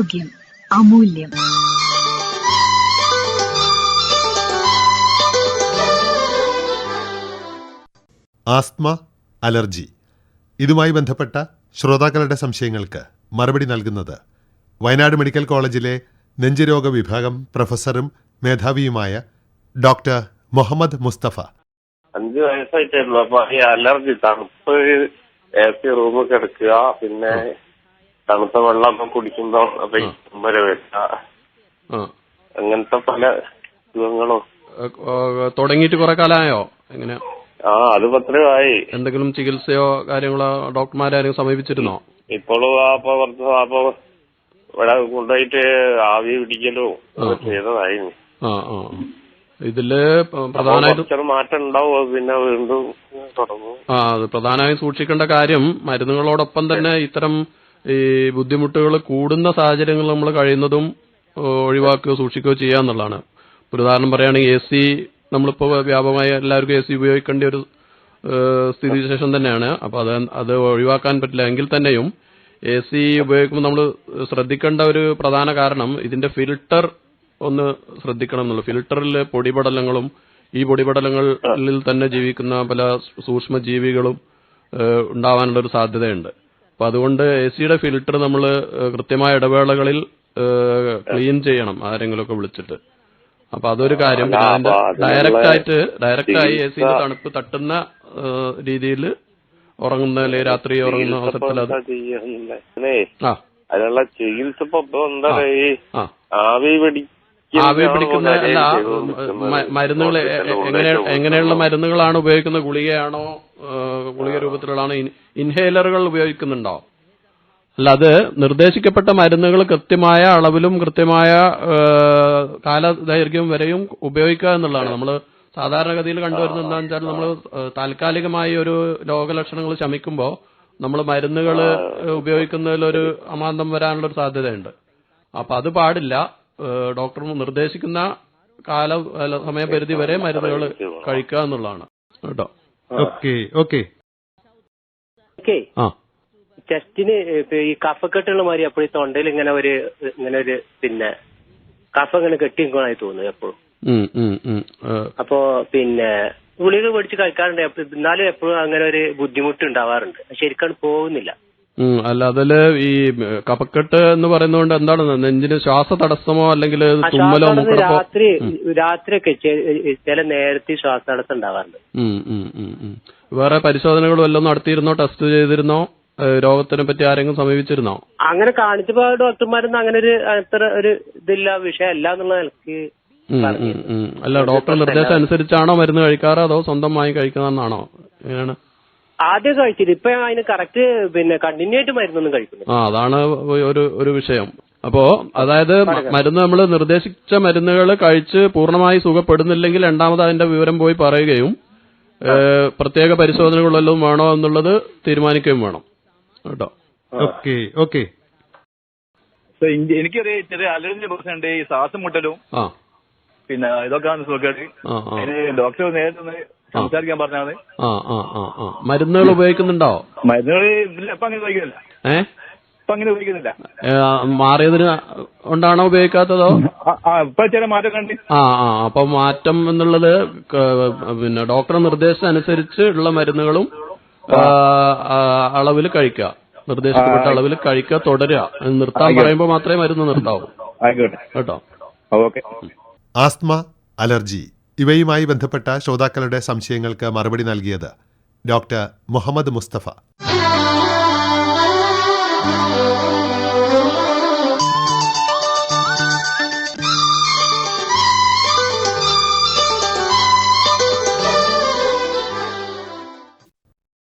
ആരോഗ്യം അമൂല്യം. Asthma allergy. ഇതുമായി ബന്ധപ്പെട്ട ശ്രോതാക്കളുടെ സംശയങ്ങൾക്ക് മറുപടി നൽകുന്നത് വയനാട് മെഡിക്കൽ കോളേജിലെ നെഞ്ചുരോഗ വിഭാഗം പ്രൊഫസറും മേധാവിയുമായ ഡോക്ടർ മുഹമ്മദ് മുസ്തഫ. അഞ്ച് വയസ്സായിട്ടുള്ളൂ അപ്പൊ ഈ അലർജി തണുപ്പ് എ സി റൂമ് കിടക്കുക പിന്നെ തണുത്ത വെള്ളം കുടിക്കുമ്പോ അപ്പൊ ഈ തുമ്മൽ വരിക. ആ അങ്ങനത്തെ പല രോഗങ്ങളും തുടങ്ങിയിട്ട് കുറെ കാലമായോ എങ്ങനെ ആ അത് പത്രമായി എന്തെങ്കിലും ചികിത്സയോ കാര്യങ്ങളോ ഡോക്ടർമാരെ ആരെങ്കിലും സമീപിച്ചിരുന്നോ? ഇപ്പോഴും ആ അപ്പൊ കുറച്ച് അപ്പൊ ഇവിടെ കൊണ്ടുപോയിട്ട് ആവി പിടിക്കലോ ചെയ്തതായി. ചെയ്തതായിരുന്നു ഇതിൽ പ്രധാനമായിട്ടും മാറ്റം ഉണ്ടാവും പിന്നെ വീണ്ടും തുടങ്ങും. ആ അത് പ്രധാനമായും സൂക്ഷിക്കേണ്ട കാര്യം മരുന്നുകളോടൊപ്പം തന്നെ ഇത്തരം ഈ ബുദ്ധിമുട്ടുകൾ കൂടുന്ന സാഹചര്യങ്ങൾ നമ്മൾ കഴിയുന്നതും ഒഴിവാക്കുകയോ സൂക്ഷിക്കുകയോ ചെയ്യുക എന്നുള്ളതാണ്. ഒരു ഉദാഹരണം പറയുകയാണെങ്കിൽ എ സി നമ്മളിപ്പോൾ വ്യാപകമായി എല്ലാവർക്കും എ സി ഉപയോഗിക്കേണ്ട ഒരു സ്ഥിതി സ്ഥിതിവിശേഷം തന്നെയാണ്. അപ്പോൾ അത് അത് ഒഴിവാക്കാൻ പറ്റില്ല. എങ്കിൽ തന്നെയും എ സി ഉപയോഗിക്കുമ്പോൾ നമ്മൾ ശ്രദ്ധിക്കേണ്ട ഒരു പ്രധാന കാരണം ഇതിന്റെ ഫിൽട്ടർ ഒന്ന് ശ്രദ്ധിക്കണം എന്നുള്ളു. ഫിൽട്ടറിൽ പൊടിപടലങ്ങളും ഈ പൊടിപടലങ്ങളിൽ തന്നെ ജീവിക്കുന്ന പല സൂക്ഷ്മ ജീവികളും ഉണ്ടാവാനുള്ള ഒരു സാധ്യതയുണ്ട്. അപ്പൊ അതുകൊണ്ട് എ സിയുടെ ഫിൽട്ടർ നമ്മൾ കൃത്യമായ ഇടവേളകളിൽ ക്ലീൻ ചെയ്യണം ആരെങ്കിലുമൊക്കെ വിളിച്ചിട്ട്. അപ്പൊ അതൊരു കാര്യം. പിന്നെ അതിന്റെ ഡയറക്റ്റ് ആയിട്ട് ഡയറക്റ്റ് ആയി എ സിയുടെ തണുപ്പ് തട്ടുന്ന രീതിയിൽ ഉറങ്ങുന്ന രാത്രി ഉറങ്ങുന്ന അവസരത്തിൽ അത് അതിനുള്ള ചികിത്സ ഇപ്പൊ എന്താ ഈ ആവി പിടിക്കുന്ന ആവി പിടിക്കുന്ന അല്ല മരുന്നുകൾ എങ്ങനെ എങ്ങനെയുള്ള മരുന്നുകളാണ് ഉപയോഗിക്കുന്നത് ഗുളികയാണോ ഗുളിക രൂപത്തിലുള്ളതാണോ? ഇൻ- ഇൻഹേലറുകൾ ഉപയോഗിക്കുന്നുണ്ടോ? അല്ല അത് നിർദ്ദേശിക്കപ്പെട്ട മരുന്നുകൾ കൃത്യമായ അളവിലും കൃത്യമായ കാലദൈർഘ്യം വരെയും ഉപയോഗിക്കുക എന്നുള്ളതാണ്. നമ്മൾ സാധാരണഗതിയിൽ കണ്ടുവരുന്നത് എന്താണെന്ന് വെച്ചാൽ നമ്മൾ താൽക്കാലികമായി ഒരു രോഗലക്ഷണങ്ങൾ ശമിക്കുമ്പോൾ നമ്മൾ മരുന്നുകൾ ഉപയോഗിക്കുന്നതിലൊരു അമാന്തം വരാനുള്ള ഒരു സാധ്യതയുണ്ട്. അപ്പൊ അത് പാടില്ല. ഡോക്ടർ നിർദ്ദേശിക്കുന്ന കാല സമയപരിധി വരെ മരുന്നുകൾ കഴിക്കുക എന്നുള്ളതാണ്. കേട്ടോ? Okay okay. ഓക്കെ. ആ. ചെസ്റ്റിന് ഈ കഫക്കെട്ടുള്ള മാതിരി അപ്പോഴും തൊണ്ടയിൽ ഇങ്ങനെ ഒരു ഇങ്ങനെ ഒരു പിന്നെ കഫ ഇങ്ങനെ കെട്ടി നിൽക്കണമായി തോന്നുന്നു എപ്പോഴും. അപ്പോ പിന്നെ ഗുളിക മേടിച്ച് കഴിക്കാറുണ്ട്. എന്നാലും എപ്പോഴും അങ്ങനെ ഒരു ബുദ്ധിമുട്ട് ഉണ്ടാവാറുണ്ട്. ശരിക്കും പോകുന്നില്ല. അല്ല അതിൽ ഈ കപക്കെട്ട് കഫക്കെട്ട് എന്ന് പറയുന്നതുകൊണ്ട് എന്താണ്? നെഞ്ചിന് ശ്വാസ തടസ്സമോ അല്ലെങ്കിൽ തുമ്മലോ മൂക്കടപ്പോ? രാത്രി രാത്രിയൊക്കെ ചില നേരത്തെ ശ്വാസ തടസ്സം ഉണ്ടാവാറുണ്ട്. വേറെ പരിശോധനകൾ വല്ലതും നടത്തിയിരുന്നോ? ടെസ്റ്റ് ചെയ്തിരുന്നോ? രോഗത്തിനെ പറ്റി ആരെങ്കിലും സമീപിച്ചിരുന്നോ? അങ്ങനെ കാണിച്ചപ്പോ ഡോക്ടർമാരൊന്നും അങ്ങനെ ഒരു അത്ര ഒരു ഇതില്ല വിഷയമല്ല എന്നുള്ള നിലയ്ക്ക്. അല്ല ഡോക്ടർ നിർദ്ദേശം അനുസരിച്ചാണോ മരുന്ന് കഴിക്കാറ്? അതോ സ്വന്തമായി കഴിക്കുന്നതെന്നാണോ? എങ്ങനെയാണ്? ആദ്യം കഴിച്ചില്ല ഇപ്പൊ അതിന് കറക്റ്റ് പിന്നെ കണ്ടിന്യൂ ആയിട്ട് മരുന്നൊന്നും കഴിക്കുന്നു ആ അതാണ് ഒരു ഒരു വിഷയം. അപ്പോ അതായത് മരുന്ന് നമ്മൾ നിർദ്ദേശിച്ച മരുന്നുകൾ കഴിച്ച് പൂർണമായി സുഖപ്പെടുന്നില്ലെങ്കിൽ രണ്ടാമത് അതിന്റെ വിവരം പോയി പറയുകയും പ്രത്യേക പരിശോധനകൾ വല്ലതും വേണോ എന്നുള്ളത് തീരുമാനിക്കുകയും വേണം. കേട്ടോ? Okay okay. എനിക്കൊരു ചെറിയ അലർജി പ്രശ്നമുണ്ട് ഈ ശ്വാസം മുട്ടലും. പിന്നെ ഇതൊക്കെ സുഖക്കേട്. ആ ആ. ഡോക്ടർ നേരിട്ട് സംസാരിക്കാൻ പറഞ്ഞാണ് ആ ആ ആ ആ. മരുന്നുകൾ ഉപയോഗിക്കുന്നുണ്ടോ? മരുന്നുകൾ ഇപ്പൊ അങ്ങനെ ഉപയോഗിക്കുന്നില്ല. ഏ? ഇപ്പൊ അങ്ങനെ ഉപയോഗിക്കുന്നില്ല. മാറിയതിന് ഉണ്ടാണോ ഉപയോഗിക്കാത്തതോ? ഇപ്പൊ ചില മാറ്റം കണ്ട്. ആ ആ അപ്പൊ മാറ്റം എന്നുള്ളത് ക- പിന്നെ ഡോക്ടർ നിർദ്ദേശം അനുസരിച്ച് ഉള്ള മരുന്നുകളും അളവിൽ കഴിക്കുക. നിർദ്ദേശിക്കപ്പെട്ട അളവിൽ കഴിക്കുക തുടരുക. നിർത്താൻ പറയുമ്പോൾ മാത്രമേ മരുന്ന് നിർത്താവൂ. ആയിക്കോട്ടെ. കേട്ടോ? ഓക്കെ. Asthma allergy. ഇവയുമായി ബന്ധപ്പെട്ട ശ്രോതാക്കളുടെ സംശയങ്ങൾക്ക് മറുപടി നൽകിയത് ഡോക്ടർ മുഹമ്മദ് മുസ്തഫ.